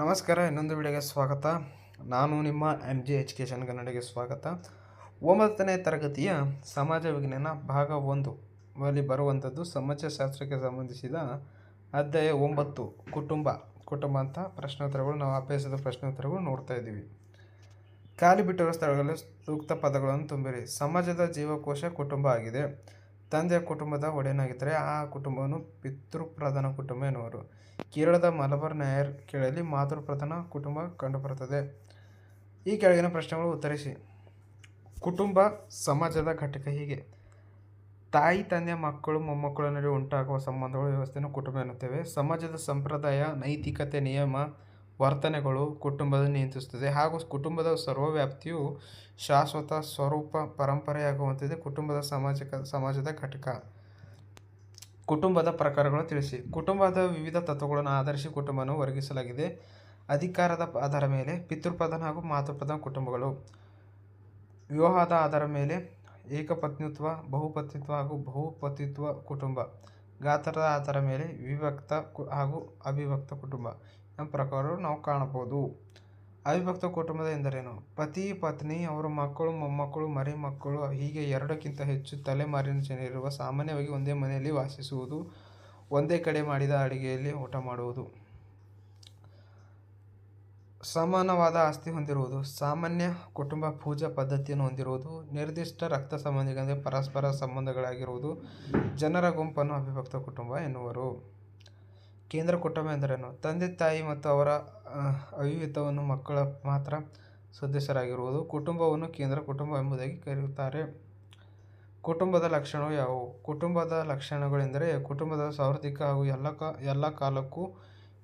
ನಮಸ್ಕಾರ, ಇನ್ನೊಂದು ವಿಡಿಯೋಗೆ ಸ್ವಾಗತ. ನಾನು ನಿಮ್ಮ ಎಂ ಜಿ ಎಜುಕೇಷನ್ ಕನ್ನಡಿಗೆ ಸ್ವಾಗತ. ಒಂಬತ್ತನೇ ತರಗತಿಯ ಸಮಾಜ ವಿಜ್ಞಾನ ಭಾಗ ಒಂದು ಅಲ್ಲಿ ಬರುವಂಥದ್ದು ಸಮಾಜಶಾಸ್ತ್ರಕ್ಕೆ ಸಂಬಂಧಿಸಿದ ಅಧ್ಯಾಯ ಒಂಬತ್ತು, ಕುಟುಂಬ. ಕುಟುಂಬ ಅಂತ ಪ್ರಶ್ನೋತ್ತರಗಳು, ನಾವು ಅಭ್ಯಾಸದ ಪ್ರಶ್ನೋತ್ತರಗಳು ನೋಡ್ತಾ ಇದ್ದೀವಿ. ಖಾಲಿ ಬಿಟ್ಟಿರುವ ಸ್ಥಳಗಳಲ್ಲಿ ಸೂಕ್ತ ಪದಗಳನ್ನು ತುಂಬಿರಿ. ಸಮಾಜದ ಜೀವಕೋಶ ಕುಟುಂಬ ಆಗಿದೆ. ತಂದೆಯ ಕುಟುಂಬದ ಒಡೆಯನಾಗಿದ್ದರೆ ಆ ಕುಟುಂಬವನ್ನು ಪಿತೃಪ್ರಧಾನ ಕುಟುಂಬ ಎನ್ನುವರು. ಕೇರಳದ ಮಲಬಾರ್ ನಾಯರ್ ಕೇಳಲಿ ಮಾತೃಪ್ರಧಾನ ಕುಟುಂಬ ಕಂಡುಬರುತ್ತದೆ. ಈ ಕೆಳಗಿನ ಪ್ರಶ್ನೆಗಳು ಉತ್ತರಿಸಿ. ಕುಟುಂಬ ಸಮಾಜದ ಘಟಕ ಹೀಗೆ. ತಾಯಿ, ತಂದೆ, ಮಕ್ಕಳು, ಮೊಮ್ಮಕ್ಕಳ ನಡುವೆ ಉಂಟಾಗುವ ಸಂಬಂಧಗಳು ವ್ಯವಸ್ಥೆಯನ್ನು ಕುಟುಂಬ ಎನ್ನುತ್ತೇವೆ. ಸಮಾಜದ ಸಂಪ್ರದಾಯ, ನೈತಿಕತೆ, ನಿಯಮ ವರ್ತನೆಗಳು ಕುಟುಂಬದ ನಿಯಂತ್ರಿಸುತ್ತದೆ. ಹಾಗೂ ಕುಟುಂಬದ ಸರ್ವವ್ಯಾಪ್ತಿಯು ಶಾಶ್ವತ ಸ್ವರೂಪ ಪರಂಪರೆಯಾಗುವಂತಿದೆ. ಕುಟುಂಬದ ಸಾಮಾಜಿಕ, ಸಮಾಜದ ಘಟಕ. ಕುಟುಂಬದ ಪ್ರಕಾರಗಳು ತಿಳಿಸಿ. ಕುಟುಂಬದ ವಿವಿಧ ತತ್ವಗಳನ್ನು ಆಧರಿಸಿ ಕುಟುಂಬವನ್ನು ವರ್ಗಿಸಲಾಗಿದೆ ಅಧಿಕಾರದ ಆಧಾರ ಮೇಲೆ ಪಿತೃಪ್ರಧಾನ ಹಾಗೂ ಮಾತೃಪ್ರಧಾನ ಕುಟುಂಬಗಳು. ವಿವಾಹದ ಆಧಾರ ಮೇಲೆ ಏಕಪತ್ನಿತ್ವ, ಬಹುಪತ್ನಿತ್ವ ಹಾಗೂ ಬಹುಪತಿತ್ವ ಕುಟುಂಬ. ಗಾತ್ರದ ಆಧಾರ ಮೇಲೆ ವಿಭಕ್ತ ಹಾಗೂ ಅವಿಭಕ್ತ ಕುಟುಂಬ. ಪ್ರಕಾರ ನಾವು ಕಾಣಬಹುದು. ಅವಿಭಕ್ತ ಕುಟುಂಬದ ಎಂದರೇನು? ಪತಿ, ಪತ್ನಿ, ಅವರ ಮಕ್ಕಳು, ಮೊಮ್ಮಕ್ಕಳು ಮರಿ ಮಕ್ಕಳು ಹೀಗೆ ಎರಡಕ್ಕಿಂತ ಹೆಚ್ಚು ತಲೆಮಾರಿನ ಜನರಿರುವ ಸಾಮಾನ್ಯವಾಗಿ ಒಂದೇ ಮನೆಯಲ್ಲಿ ವಾಸಿಸುವುದು, ಒಂದೇ ಕಡೆ ಮಾಡಿದ ಅಡಿಗೆಯಲ್ಲಿ ಊಟ ಮಾಡುವುದು. ಸಮಾನವಾದ ಆಸ್ತಿ ಹೊಂದಿರುವುದು, ಸಾಮಾನ್ಯ ಕುಟುಂಬ ಪೂಜಾ ಪದ್ಧತಿಯನ್ನು ಹೊಂದಿರುವುದು, ನಿರ್ದಿಷ್ಟ ರಕ್ತ ಸಂಬಂಧಿಗಳಂತೆ ಪರಸ್ಪರ ಸಂಬಂಧಗಳಾಗಿರುವುದು, ಜನರ ಗುಂಪನ್ನು ಅವಿಭಕ್ತ ಕುಟುಂಬ ಎನ್ನುವರು. ಕೇಂದ್ರ ಕುಟುಂಬ ಎಂದರೇನು ತಂದೆ, ತಾಯಿ ಮತ್ತು ಅವರ ಅವಿಹಿತವನ್ನು ಮಕ್ಕಳ ಮಾತ್ರ ಸದಸ್ಯರಾಗಿರುವುದು. ಕುಟುಂಬವನ್ನು ಕೇಂದ್ರ ಕುಟುಂಬ ಎಂಬುದಾಗಿ ಕರೆಯುತ್ತಾರೆ. ಕುಟುಂಬದ ಲಕ್ಷಣವು ಯಾವುವು? ಕುಟುಂಬದ ಲಕ್ಷಣಗಳೆಂದರೆ ಕುಟುಂಬದ ಸಾರ್ವತ್ರಿಕ ಹಾಗೂ ಎಲ್ಲ ಕಾ, ಎಲ್ಲ ಕಾಲಕ್ಕೂ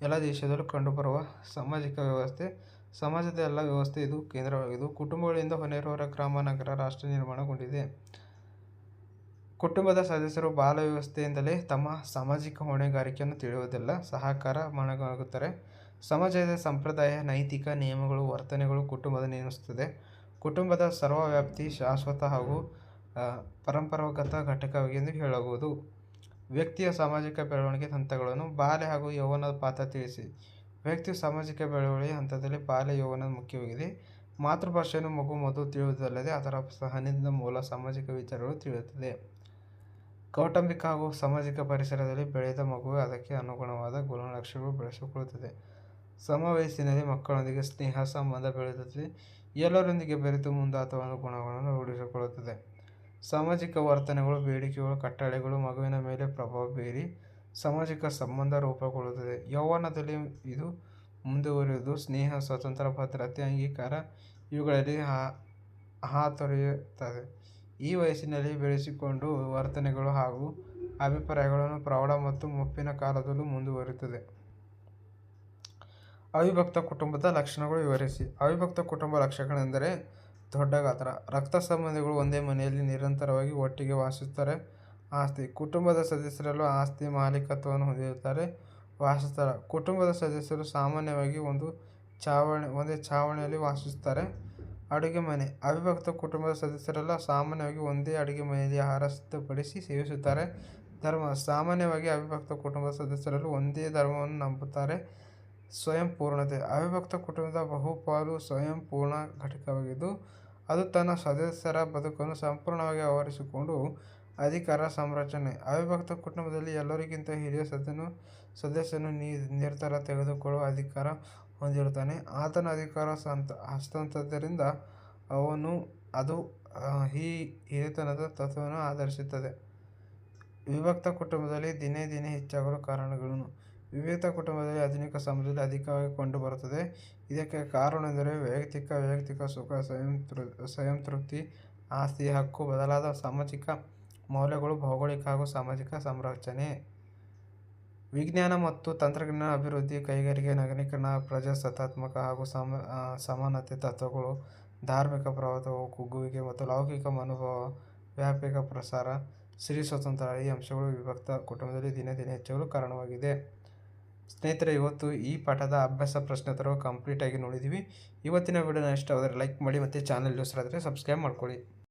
ಎಲ್ಲ ದೇಶದಲ್ಲೂ ಕಂಡುಬರುವ ಸಾಮಾಜಿಕ ವ್ಯವಸ್ಥೆ. ಸಮಾಜದ ಎಲ್ಲ ವ್ಯವಸ್ಥೆ ಇದು ಕೇಂದ್ರವಾಗಿದ್ದು, ಕುಟುಂಬಗಳಿಂದ ಹೊನೆರವರ ಗ್ರಾಮ, ನಗರ, ರಾಷ್ಟ್ರ ನಿರ್ಮಾಣಗೊಂಡಿದೆ. ಕುಟುಂಬದ ಸದಸ್ಯರು ಬಾಲ ವ್ಯವಸ್ಥೆಯಿಂದಲೇ ತಮ್ಮ ಸಾಮಾಜಿಕ ಹೊಣೆಗಾರಿಕೆಯನ್ನು ತಿಳಿಯುವುದಿಲ್ಲ, ಸಹಕಾರ ಮನಗಾಗುತ್ತಾರೆ ಸಮಾಜದ ಸಂಪ್ರದಾಯ, ನೈತಿಕ ನಿಯಮಗಳು, ವರ್ತನೆಗಳು ಕುಟುಂಬದ ನಿರ್ಮಿಸುತ್ತದೆ ಕುಟುಂಬದ ಸರ್ವವ್ಯಾಪ್ತಿ ಶಾಶ್ವತ ಹಾಗೂ ಪರಂಪರಾಗತ ಎಂದು ಹೇಳಬಹುದು. ವ್ಯಕ್ತಿಯ ಸಾಮಾಜಿಕ ಬೆಳವಣಿಗೆ ಹಂತಗಳನ್ನು ಬಾಲ್ಯ ಹಾಗೂ ಯೌವನದ ಪಾತ್ರ ತಿಳಿಸಿ. ವ್ಯಕ್ತಿಯು ಸಾಮಾಜಿಕ ಬೆಳವಣಿಗೆ ಹಂತದಲ್ಲಿ ಬಾಲ್ಯ ಯೌವನ ಮುಖ್ಯವಾಗಿದೆ. ಮಾತೃಭಾಷೆಯನ್ನು ಮಗು ಮೊದಲು ತಿಳಿಯುವುದಲ್ಲದೆ ಅದರ ಸಹನದಿಂದ ಮೂಲ ಸಾಮಾಜಿಕ ವಿಚಾರಗಳು ತಿಳಿಯುತ್ತದೆ. ಕೌಟುಂಬಿಕ ಹಾಗೂ ಸಾಮಾಜಿಕ ಪರಿಸರದಲ್ಲಿ ಬೆಳೆದ ಮಗು ಅದಕ್ಕೆ ಅನುಗುಣವಾದ ಗುಣಲಕ್ಷಣಗಳು ಬೆಳೆಸಿಕೊಳ್ಳುತ್ತದೆ ಸಮವಯಸ್ಸಿನಲ್ಲಿ ಮಕ್ಕಳೊಂದಿಗೆ ಸ್ನೇಹ, ಸಂಬಂಧ ಬೆಳೆಯುತ್ತದೆ. ಎಲ್ಲರೊಂದಿಗೆ ಬೆರೆತು ಮುಂದಾತವನ್ನು ಗುಣಗಳನ್ನು ರೂಢಿಸಿಕೊಳ್ಳುತ್ತದೆ. ಸಾಮಾಜಿಕ ವರ್ತನೆಗಳು, ಬೇಡಿಕೆಗಳು, ಕಟ್ಟಳೆಗಳು ಮಗುವಿನ ಮೇಲೆ ಪ್ರಭಾವ ಬೀರಿ ಸಾಮಾಜಿಕ ಸಂಬಂಧ ರೂಪುಗೊಳ್ಳುತ್ತದೆ. ಯೌವನದಲ್ಲಿ ಇದು ಮುಂದುವರಿಯುವುದು ಸ್ನೇಹ, ಸ್ವತಂತ್ರ, ಭದ್ರತೆ, ಅಂಗೀಕಾರ ಇವುಗಳಲ್ಲಿ ಹಾ- ಹಾತೊರೆಯುತ್ತದೆ. ಈ ವಯಸ್ಸಿನಲ್ಲಿ ಬೆಳೆಸಿಕೊಂಡು ವರ್ತನೆಗಳು ಹಾಗೂ ಅಭಿಪ್ರಾಯಗಳನ್ನು ಪ್ರೌಢ ಮತ್ತು ಮುಪ್ಪಿನ ಕಾಲದಲ್ಲೂ ಮುಂದುವರಿಯುತ್ತದೆ. ಅವಿಭಕ್ತ ಕುಟುಂಬದ ಲಕ್ಷಣಗಳು ವಿವರಿಸಿ. ಅವಿಭಕ್ತ ಕುಟುಂಬ ಲಕ್ಷಣಗಳೆಂದರೆ ದೊಡ್ಡ ಗಾತ್ರ, ರಕ್ತ ಸಂಬಂಧಿಗಳು ಒಂದೇ ಮನೆಯಲ್ಲಿ ನಿರಂತರವಾಗಿ ಒಟ್ಟಿಗೆ ವಾಸಿಸುತ್ತಾರೆ. ಆಸ್ತಿ, ಕುಟುಂಬದ ಸದಸ್ಯರಲ್ಲೂ ಆಸ್ತಿ ಮಾಲೀಕತ್ವವನ್ನು ಹೊಂದಿರುತ್ತಾರೆ. ವಾಸಸ್ಥಳ, ಕುಟುಂಬದ ಸದಸ್ಯರು ಸಾಮಾನ್ಯವಾಗಿ ಒಂದು ಚಾವಣಿ, ಒಂದೇ ಛಾವಣಿಯಲ್ಲಿ ವಾಸಿಸುತ್ತಾರೆ. ಅಡುಗೆ ಮನೆ. ಅವಿಭಕ್ತ ಕುಟುಂಬದ ಸದಸ್ಯರೆಲ್ಲ ಸಾಮಾನ್ಯವಾಗಿ ಒಂದೇ ಅಡುಗೆ ಮನೆಯಲ್ಲಿ ಆಹಾರ ಸಿದ್ಧಪಡಿಸಿ ಸೇವಿಸುತ್ತಾರೆ. ಧರ್ಮ. ಸಾಮಾನ್ಯವಾಗಿ ಅವಿಭಕ್ತ ಕುಟುಂಬದ ಸದಸ್ಯರಲ್ಲೂ ಒಂದೇ ಧರ್ಮವನ್ನು ನಂಬುತ್ತಾರೆ. ಸ್ವಯಂ ಪೂರ್ಣತೆ. ಅವಿಭಕ್ತ ಕುಟುಂಬದ ಬಹುಪಾಲು ಸ್ವಯಂ ಪೂರ್ಣ ಘಟಕವಾಗಿದ್ದು, ಅದು ತನ್ನ ಸದಸ್ಯರ ಬದುಕನ್ನು ಸಂಪೂರ್ಣವಾಗಿ ಆವರಿಸಿಕೊಂಡು ಅಧಿಕಾರ ಸಂರಚನೆ. ಅವಿಭಕ್ತ ಕುಟುಂಬದಲ್ಲಿ ಎಲ್ಲರಿಗಿಂತ ಹಿರಿಯ ಸದನು ಸದಸ್ಯನು ನಿರ್ಧಾರ ತೆಗೆದುಕೊಳ್ಳುವ ಅಧಿಕಾರ ಹೊಂದಿರುತ್ತಾನೆ. ಆತನ ಅಧಿಕಾರ ಸಂತ ಹಸ್ತಾಂತರದಿಂದ ಅವನು ಅದು ಈ ಹಿರಿತನದ ತತ್ವವನ್ನು ಆಧರಿಸುತ್ತದೆ. ವಿಭಕ್ತ ಕುಟುಂಬದಲ್ಲಿ ದಿನೇ ದಿನೇ ಹೆಚ್ಚಾಗಲು ಕಾರಣಗಳನ್ನು ವಿಭಕ್ತ ಕುಟುಂಬದಲ್ಲಿ ಆಧುನಿಕ ಸಮಾಜದಲ್ಲಿ ಅಧಿಕವಾಗಿ ಕಂಡುಬರುತ್ತದೆ ಇದಕ್ಕೆ ಕಾರಣವೆಂದರೆ ವೈಯಕ್ತಿಕ ವೈಯಕ್ತಿಕ ಸುಖ, ಸ್ವಯಂ ತೃ, ಸ್ವಯಂ ತೃಪ್ತಿ, ಆಸ್ತಿ, ಹಕ್ಕು, ಬದಲಾದ ಸಾಮಾಜಿಕ ಮೌಲ್ಯಗಳು, ಭೌಗೋಳಿಕ ಹಾಗೂ ಸಾಮಾಜಿಕ ಸಂರಚನೆ. ವಿಜ್ಞಾನ ಮತ್ತು ತಂತ್ರಜ್ಞಾನ ಅಭಿವೃದ್ಧಿ ಕೈಗಾರಿಕೆ ನಗರೀಕರಣ ಪ್ರಜಾಸತ್ತಾತ್ಮಕ ಹಾಗೂ ಸಮ ಸಮಾನತೆ ತತ್ವಗಳು, ಧಾರ್ಮಿಕ ಪ್ರಭಾವ ಕುಗ್ಗುವಿಕೆ ಮತ್ತು ಲೌಕಿಕ ಮನೋಭಾವ, ವ್ಯಾಪಕ ಪ್ರಸಾರ, ಸ್ತ್ರೀ ಸ್ವತಂತ್ರ ಈ ಅಂಶಗಳು ವಿಭಕ್ತ ಕುಟುಂಬದಲ್ಲಿ ದಿನೇ ದಿನೇ ಹೆಚ್ಚಲು ಕಾರಣವಾಗಿದೆ. ಸ್ನೇಹಿತರೆ, ಇವತ್ತು ಈ ಪಾಠದ ಅಭ್ಯಾಸ ಪ್ರಶ್ನೋತ್ತರವು ಕಂಪ್ಲೀಟಾಗಿ ನೋಡಿದ್ದೀವಿ. ಇವತ್ತಿನ ವಿಡಿಯೋನ ಇಷ್ಟವಾದರೆ ಲೈಕ್ ಮಾಡಿ ಮತ್ತು ಚಾನಲ್ ಯೂಸ್ ಆದರೆ ಸಬ್ಸ್ಕ್ರೈಬ್ ಮಾಡ್ಕೊಳ್ಳಿ.